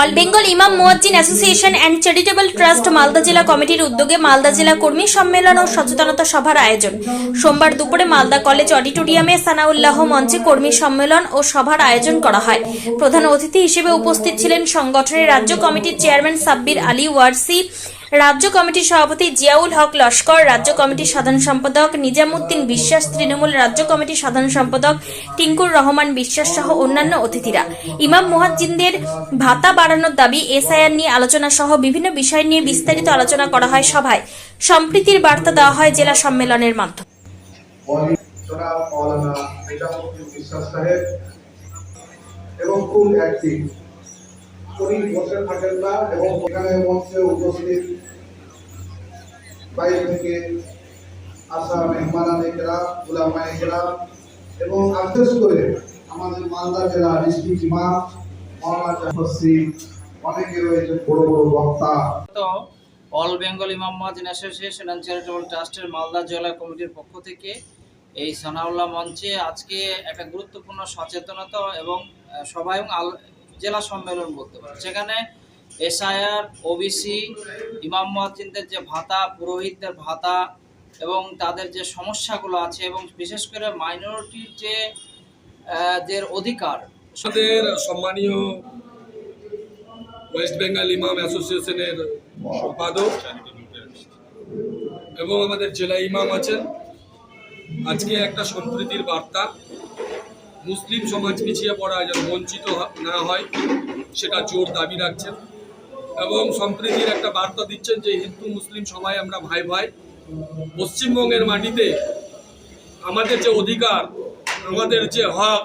All Bengal ইমাম মুয়াজ্জিন association and charitable trust Malda জেলা কমিটির উদ্যোগে মালদা জেলা কর্মী সম্মেলন ও সচেতনতা সভার আয়োজন। সোমবার দুপুরে মালদা কলেজ অডিটোরিয়ামে সানাউল্লাহ মঞ্চে কর্মী সম্মেলন ও সভার আয়োজন করা হয়। প্রধান অতিথি হিসেবে উপস্থিত ছিলেন সংগঠনের রাজ্য কমিটির চেয়ারম্যান সাব্বির আলী ওয়ারসি রাজ্য কমিটির সভাপতি জিয়াউল হক লস্কর, রাজ্য কমিটির সাধারণ সম্পাদক নিজামুদ্দিন বিশ্বাস, তৃণমূল রাজ্য কমিটির সাধারণ সম্পাদক টিঙ্কুর রহমান বিশ্বাস সহ অন্যান্য অতিথিরা। ইমাম মুহাজ্জিনদের ভাতা বাড়ানোর দাবি এসআইআর নিয়ে আলোচনা সহ বিভিন্ন বিষয় নিয়ে বিস্তারিত আলোচনা করা হয় সভায়। সম্প্রীতির বার্তা দেওয়া হয় জেলা সম্মেলনের মাধ্যমে। এবং বসে থাকেন না এবং মঞ্চে উপস্থিত বাইরে থেকে আসা এবং করে আমাদের মালদা জেলা ডিস্ট্রিক্ট ইমাম অনেকে বড় বড় বক্তা। তো অল বেঙ্গল ইমাম মহাজিন চ্যারিটেবল ট্রাস্টের মালদা জেলা কমিটির পক্ষ থেকে এই সানাউল্লাহ মঞ্চে আজকে একটা গুরুত্বপূর্ণ সচেতনতা এবং এবং আল- জেলা সম্মেলন বলতে পারে। সেখানে এসআইআর, ওবিসি, ইমাম মহাজিনদের যে ভাতা, পুরোহিতদের ভাতা এবং তাদের যে সমস্যাগুলো আছে এবং বিশেষ করে মাইনরিটির যে দের অধিকার। আমাদের সম্মানীয় ওয়েস্ট বেঙ্গল ইমাম অ্যাসোসিয়েশনের সম্পাদক এবং আমাদের জেলা ইমাম আছেন। আজকে একটা সম্প্রীতির বার্তা। মুসলিম সমাজ পিছিয়ে পড়া যেন বঞ্চিত না হয়, সেটা জোর দাবি রাখছেন। এবং সম্প্রীতির একটা বার্তা দিচ্ছেন যে, হিন্দু মুসলিম সবাই আমরা ভাই ভাই। পশ্চিমবঙ্গের মাটিতে আমাদের যে অধিকার, আমাদের যে হক